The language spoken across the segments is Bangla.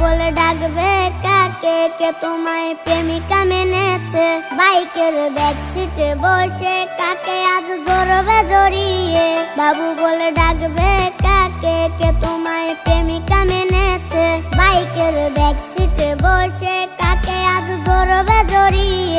বলে ডাকবে কাকে? কে তোমায় প্রেমিকা মেনেছে? বাইকের ব্যাক সিটে বসে কাকে আজ ধরবে জড়িয়ে? বাবু বলে ডাকবে কাকে? কে তোমায় প্রেমিকা মেনেছে? বাইকের ব্যাক সিটে বসে কাকে আজ ধরবে জড়িয়ে?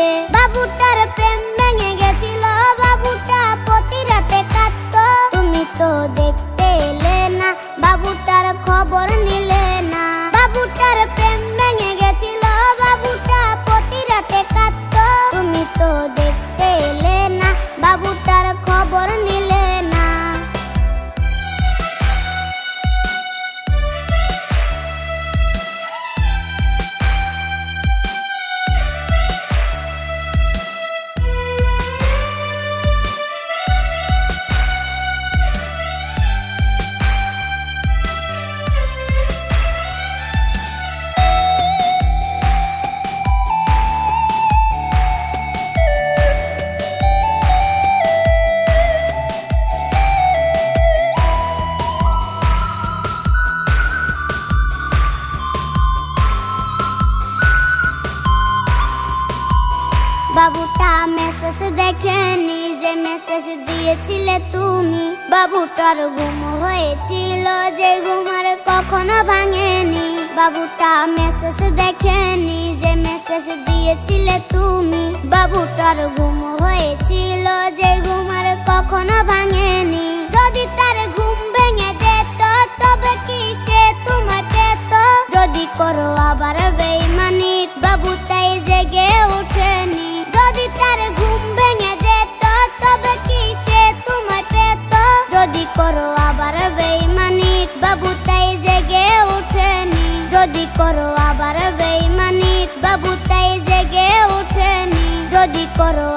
বাবুটা মেসেজ দেখে নিজে মেসেজ দিয়েছিলে তুমি। বাবুটার ঘুম হয়েছিল যে ঘুমার কখনো ভাঙেনি। বাবুটা মেসেজ দেখে নিজে মেসেজ দিয়েছিলে তুমি। বাবুটার ঘুম হয়েছিল যে ঘুমার কখনো ভাঙেনি। যদি তার ঘুম ভেঙে যেত, তবে কি সে তোমায় পেত যদি করো আবার যদি করো আবার বেইমানি বাবু তাই জেগে ওঠেনি। যদি করো